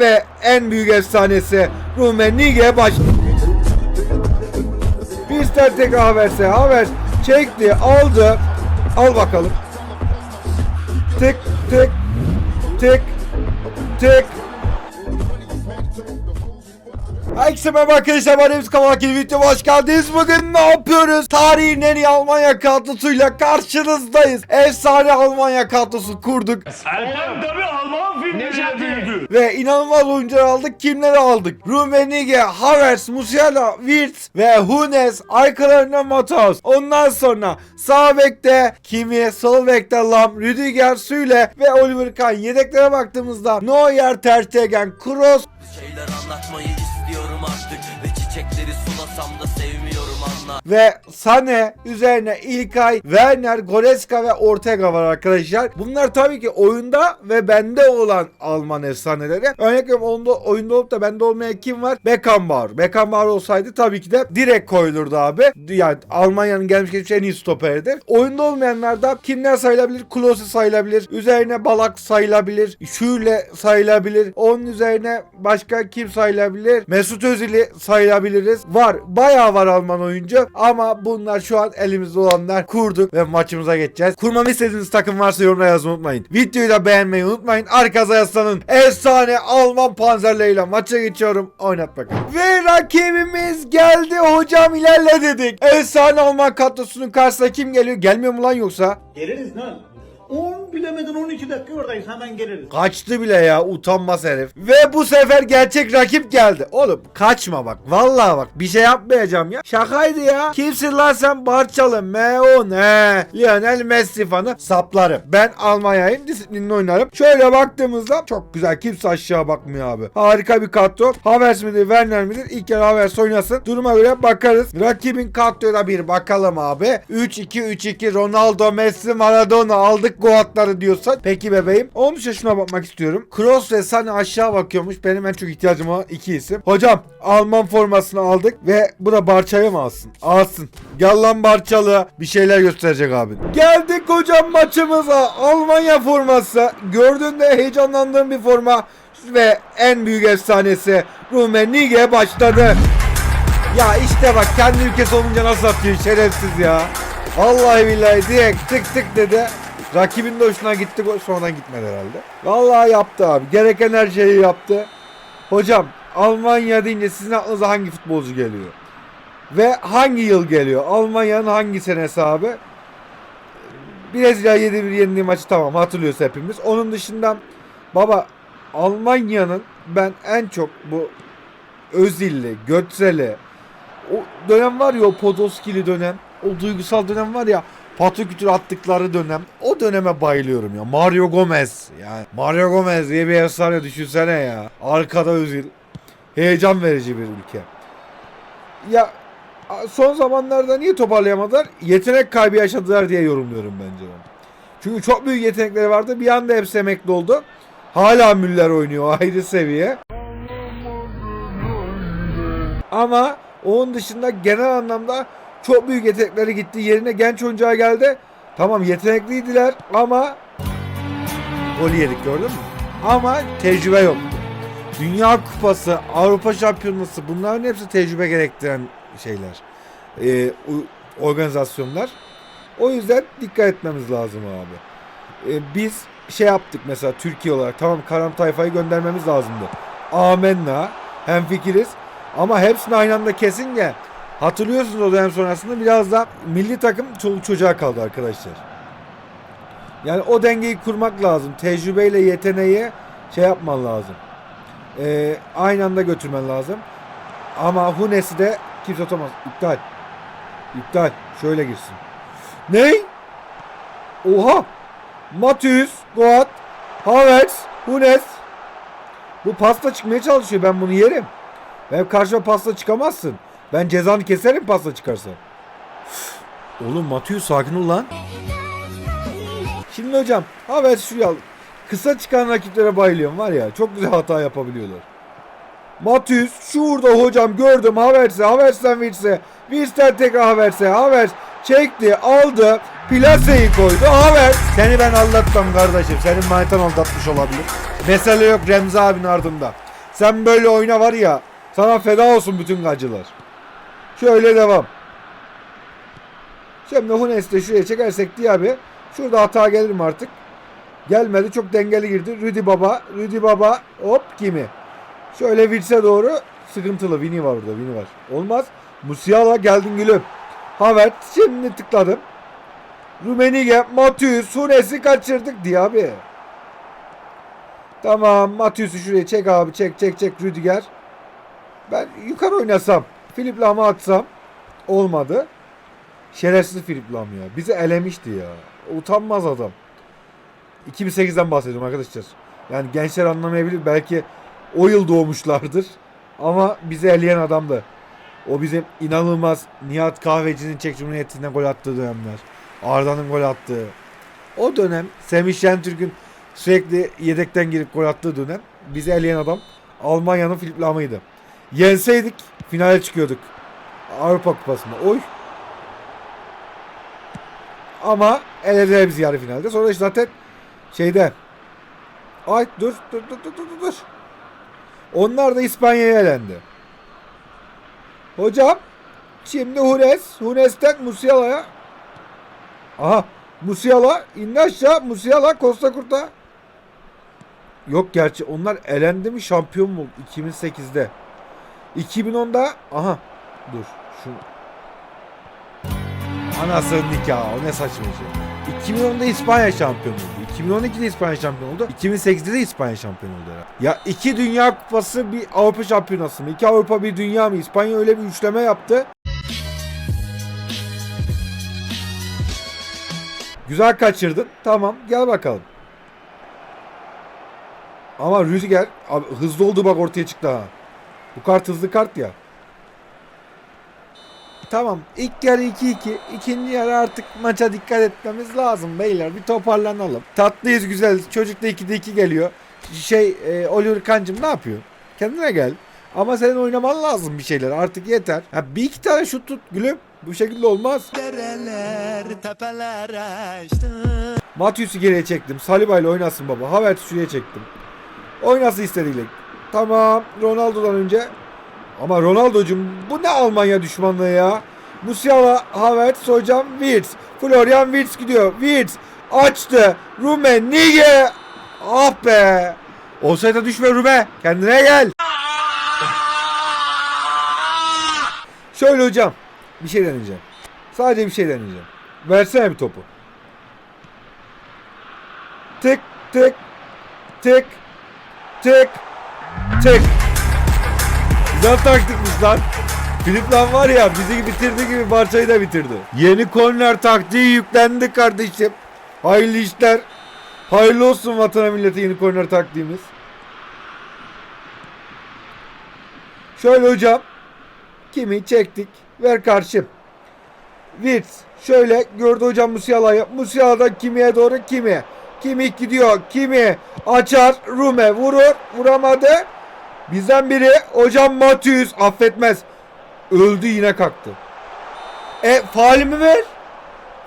ve en büyük efsanesi Rummenigge baş... Bizler tekrar Havers'e Havers çekti aldı. Al bakalım. Tık tık tık tık Herkese merhaba arkadaşlar ben Kavalak yeni videoma hoş geldiniz. Bugün ne yapıyoruz? Tarihin en iyi Almanya kadrosuyla karşınızdayız. Efsane Almanya kadrosu kurduk. Ertem tabi Alman filmlerine büyüdü. Ve inanılmaz oyuncular aldık. Kimleri aldık? Rummenigge, Havertz, Musiala, Wirtz ve Hunes. Arkalarına Matos. Ondan sonra sağ bekte Kimi, sol bekte Lam, Rüdiger, Süle ve Oliver Kahn. Yedeklere baktığımızda Neuer, Ter Stegen, Kroos, Şeyler anlatmayı ve Sane üzerine İlkay, Werner, Goretzka ve Ortega var arkadaşlar. Bunlar tabii ki oyunda ve bende olan Alman efsaneleri. Örnek veriyorum onda, oyunda olup da bende olmayan kim var? Beckenbauer. Beckenbauer olsaydı tabii ki de direkt koyulurdu abi. Yani Almanya'nın gelmiş geçmiş en iyi stoperidir. Oyunda olmayanlarda kimler sayılabilir? Klose sayılabilir. Üzerine Balak sayılabilir. Şule sayılabilir. Onun üzerine başka kim sayılabilir? Mesut Özil'i sayılabiliriz. Var. Bayağı var Alman oyuncu. Ama bunlar şu an elimizde olanlar kurduk ve maçımıza geçeceğiz. Kurmamı istediğiniz takım varsa yorumlara yazmayı unutmayın. Videoyu da beğenmeyi unutmayın. Arka Yaslan'ın efsane Alman panzerleriyle maça geçiyorum. Oynat bakalım. Ve rakibimiz geldi hocam ilerle dedik. Efsane Alman kadrosunun karşısına kim geliyor? Gelmiyor mu lan yoksa? Geliriz lan. 10 bilemedin 12 dakika oradayız hemen geliriz. Kaçtı bile ya utanmaz herif. Ve bu sefer gerçek rakip geldi. Oğlum kaçma bak. Vallahi bak bir şey yapmayacağım ya. Şakaydı ya. Kimsin lan sen Barçalı, Meon, he. Lionel Messi fanı saplarım. Ben Almanya'yım disiplinli oynarım. Şöyle baktığımızda çok güzel. Kimse aşağı bakmıyor abi. Harika bir kadro. Havertz midir, Werner midir? İlk kere Havertz oynasın. Duruma göre bakarız. Rakibin kadroya bir bakalım abi. 3-2-3-2 Ronaldo, Messi, Maradona aldık Goatları diyorsan. Peki bebeğim. Onun dışında şuna bakmak istiyorum. Kroos ve Sane aşağı bakıyormuş. Benim en çok ihtiyacım olan iki isim. Hocam Alman formasını aldık ve bu da Barça'yı mı alsın? Alsın. Gel Barçalı. Bir şeyler gösterecek abi. Geldik hocam maçımıza. Almanya forması. Gördüğünde heyecanlandığım bir forma. Ve en büyük efsanesi Rummenigge başladı. Ya işte bak kendi ülkesi olunca nasıl atıyor şerefsiz ya. Vallahi billahi direkt tık tık dedi. Rakibin de hoşuna gitti sonradan gitmedi herhalde. Vallahi yaptı abi. Gereken her şeyi yaptı. Hocam Almanya deyince sizin aklınıza hangi futbolcu geliyor? Ve hangi yıl geliyor? Almanya'nın hangi senesi abi? Brezilya 7-1 yendiği maçı tamam hatırlıyoruz hepimiz. Onun dışında baba Almanya'nın ben en çok bu Özil'li, Götzel'i o dönem var ya o Podolski'li dönem. O duygusal dönem var ya patakütür attıkları dönem. O döneme bayılıyorum ya. Mario Gomez. Yani Mario Gomez diye bir efsane düşünsene ya. Arkada Özil. Heyecan verici bir ülke. Ya son zamanlarda niye toparlayamadılar? Yetenek kaybı yaşadılar diye yorumluyorum bence ben. Çünkü çok büyük yetenekleri vardı. Bir anda hepsi emekli oldu. Hala Müller oynuyor ayrı seviye. Ama onun dışında genel anlamda çok büyük yetenekleri gitti. Yerine genç oyuncular geldi. Tamam yetenekliydiler ama gol yedik gördün mü? Ama tecrübe yoktu. Dünya Kupası, Avrupa Şampiyonası bunların hepsi tecrübe gerektiren şeyler. Ee, organizasyonlar. O yüzden dikkat etmemiz lazım abi. Ee, biz şey yaptık mesela Türkiye olarak tamam Karam Tayfa'yı göndermemiz lazımdı. Amenna hem fikiriz ama hepsini aynı anda kesince hatırlıyorsunuz o dönem sonrasında biraz da milli takım çoluk çocuğa kaldı arkadaşlar. Yani o dengeyi kurmak lazım. Tecrübeyle yeteneği şey yapman lazım. Ee, aynı anda götürmen lazım. Ama Hunes'i de kimse atamaz. İptal. İptal. Şöyle girsin. Ney? Oha! Matius, Goat, Havertz, Hunes. Bu pasta çıkmaya çalışıyor. Ben bunu yerim. Benim karşıma pasta çıkamazsın. Ben cezanı keserim pasta çıkarsa. Oğlum Matius sakin ol lan. Şimdi hocam Havertz şuraya al. Kısa çıkan rakiplere bayılıyorum var ya. Çok güzel hata yapabiliyorlar. Matius şurada hocam gördüm Havertz'e Havertz'ten Wirtz'e Wirtz'ten tekrar Havertz'e Havertz çekti aldı plaseyi koydu Havertz seni ben aldatmam kardeşim senin manitan aldatmış olabilir mesele yok Remzi abinin ardında Sen böyle oyna var ya. Sana feda olsun bütün gacılar. Şöyle devam. Şimdi Hunes'i de şuraya çekersek diye abi. Şurada hata gelir mi artık? Gelmedi. Çok dengeli girdi. Rüdi Baba. Rüdi Baba. Hop kimi? Şöyle Wils'e doğru sıkıntılı. Vini var orada. Vini var. Olmaz. Musiala geldin gülüm. Havertz şimdi tıkladım. Rumenige, Matius, Hunes'i kaçırdık diye abi. Tamam Matius'u şuraya çek abi çek çek çek Rüdiger. Ben yukarı oynasam. Filip Lam'ı atsam. Olmadı. Şerefsiz Filip Lam ya. Bizi elemişti ya. Utanmaz adam. 2008'den bahsediyorum arkadaşlar. Yani gençler anlamayabilir. Belki o yıl doğmuşlardır. Ama bizi eleyen adamdı. O bizim inanılmaz Nihat Kahveci'nin Çek Cumhuriyeti'nden gol attığı dönemler. Arda'nın gol attığı. O dönem Semih Şentürk'ün sürekli yedekten girip gol attığı dönem bizi eleyen adam Almanya'nın Filip Lam'ıydı. Yenseydik finale çıkıyorduk. Avrupa Kupası'nda. Oy. Ama elediler bizi yarı finalde. Sonra işte zaten şeyde Ay dur dur dur dur dur dur. Onlar da İspanya'ya elendi. Hocam şimdi Hunes, Hunes'ten Musiala'ya Aha Musiala indi aşağı Musiala Costa Curta Yok gerçi onlar elendi mi şampiyon mu 2008'de 2010'da aha dur şu Anasının nikahı o ne saçma şey 2010'da İspanya şampiyon oldu 2012'de İspanya şampiyon oldu 2008'de de İspanya şampiyon oldu herhalde. Ya iki dünya kupası bir Avrupa şampiyonası mı? İki Avrupa bir dünya mı? İspanya öyle bir üçleme yaptı. Güzel kaçırdın. Tamam gel bakalım. Ama Rüdiger hızlı oldu bak ortaya çıktı ha. Bu kart hızlı kart ya. Tamam ilk yarı 2-2. İkinci yarı artık maça dikkat etmemiz lazım beyler. Bir toparlanalım. Tatlıyız güzel. Çocuk da 2'de 2 geliyor. Şey e, Oliver Kancım ne yapıyor? Kendine gel. Ama senin oynaman lazım bir şeyler. Artık yeter. Ha, bir iki tane şut tut gülüm. Bu şekilde olmaz. Matius'u geriye çektim. Saliba ile oynasın baba. Havertz'i çektim. Oynasın istediğiyle. Tamam. Ronaldo'dan önce. Ama Ronaldo'cum bu ne Almanya düşmanlığı ya? Musiala, Havertz, hocam Wirtz. Florian Wirtz gidiyor. Wirtz açtı. Rume, Nige. Ah be. Olsaydı düşme Rume. Kendine gel. Şöyle hocam. Bir şey deneyeceğim. Sadece bir şey deneyeceğim. Versene bir topu. Tık tık tık tık tık. Güzel taktikmiş lan. Filip lan var ya bizi bitirdi gibi Barça'yı da bitirdi. Yeni korner taktiği yüklendi kardeşim. Hayırlı işler. Hayırlı olsun vatana millete yeni korner taktiğimiz. Şöyle hocam. Kimi çektik. Ver karşım. Wirtz. Şöyle gördü hocam Musiala'yı. Musiala'dan Kimi'ye doğru Kimi. Kimi gidiyor. Kimi açar. Rume vurur. Vuramadı. Bizden biri hocam Matius affetmez. Öldü yine kalktı. E faalimi ver.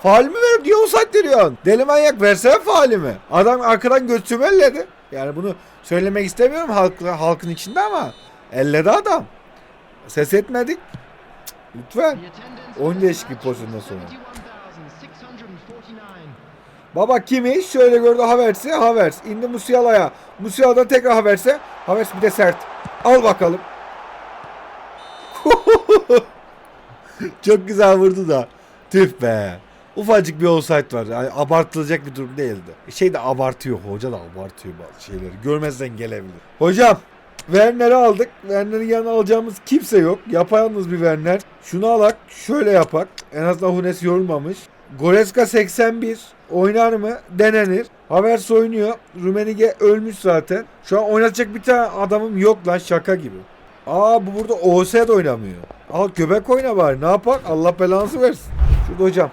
Faalimi ver diyor offside veriyorsun. Deli manyak versene faalimi. Adam arkadan götümü elledi. Yani bunu söylemek istemiyorum halk, halkın içinde ama elledi adam. Ses etmedik. Lütfen. Oyun değişikliği pozisyonundan sonra. Baba kimi? Şöyle gördü Havertz'i. Havertz indi Musiala'ya. Musiala'dan tekrar Havertz'e. Havertz bir de sert. Al bakalım. Çok güzel vurdu da. Tüh be. Ufacık bir offside var. Yani abartılacak bir durum değildi. Şey de abartıyor. Hoca da abartıyor bazı şeyleri. Görmezden gelebilir. Hocam Werner'i aldık. Werner'in yanına alacağımız kimse yok. Yapayalnız bir Werner. Şunu alak. Şöyle yapak. En azından Hunes yorulmamış. Goreska 81. Oynar mı? Denenir. Havertz oynuyor. Rumenige ölmüş zaten. Şu an oynatacak bir tane adamım yok lan şaka gibi. Aa bu burada OS de oynamıyor. Al göbek oyna bari. Ne yapak? Allah belanızı versin. Şurada hocam.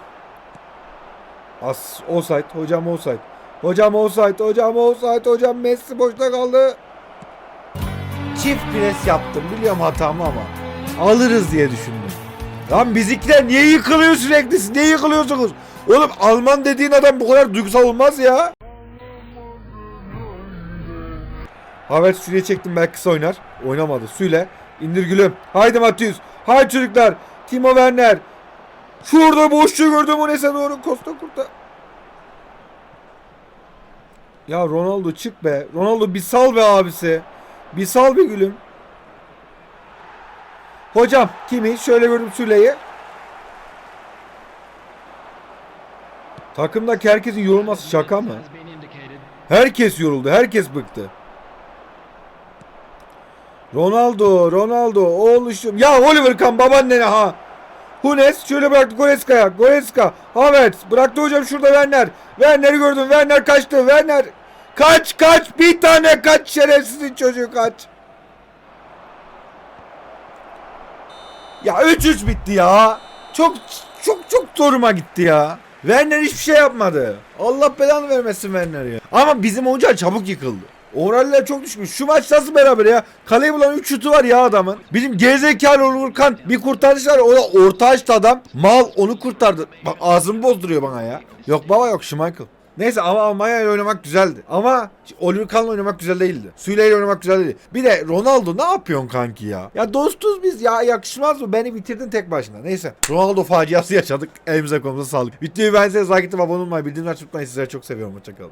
As offside. Hocam offside. Hocam offside. Hocam offside. Hocam Messi boşta kaldı. Çift pres yaptım. Biliyorum hatamı ama. Alırız diye düşündüm. Lan bizimkiler niye yıkılıyor sürekli? Siz niye yıkılıyorsunuz? Oğlum Alman dediğin adam bu kadar duygusal olmaz ya. Havertz Süle'ye çektim belki kısa oynar. Oynamadı. Süle. indir gülüm. Haydi Matius. Haydi çocuklar. Timo Werner. Şurada boşluğu gördüm o nese doğru. Costa kurta. Ya Ronaldo çık be. Ronaldo bir sal be abisi. Bir sal be gülüm. Hocam kimi? Şöyle gördüm Süle'yi. Takımdaki herkesin yorulması şaka mı? Herkes yoruldu. Herkes bıktı. Ronaldo, Ronaldo, oğluşum. Ya Oliver Kahn babaannene ha. Hunes şöyle bıraktı Goreska'ya. Goreska, Havertz bıraktı hocam şurada Werner. Werner'i gördüm. Werner kaçtı. Werner kaç kaç bir tane kaç şerefsizin çocuğu kaç. Ya 3-3 bitti ya. Çok çok çok zoruma gitti ya. Werner hiçbir şey yapmadı. Allah belanı vermesin Werner ya. Ama bizim oyuncular çabuk yıkıldı. Oraller çok düşmüş. Şu maç nasıl beraber ya? Kaleyi bulan 3 şutu var ya adamın. Bizim gerizekalı Volkan bir kurtarış var. O da orta açtı adam. Mal onu kurtardı. Bak ağzımı bozduruyor bana ya. Yok baba yok Schmeichel. Neyse ama Almanya ile oynamak güzeldi. Ama Oliver Kahn'la oynamak güzel değildi. Süle ile oynamak güzel değildi. Bir de Ronaldo ne yapıyorsun kanki ya? Ya dostuz biz ya yakışmaz mı? Beni bitirdin tek başına. Neyse. Ronaldo faciası yaşadık. Elimize kolumuza sağlık. Videoyu beğendiyseniz like atıp abone olmayı bildirimler tutmayı sizleri çok seviyorum. Hoşçakalın.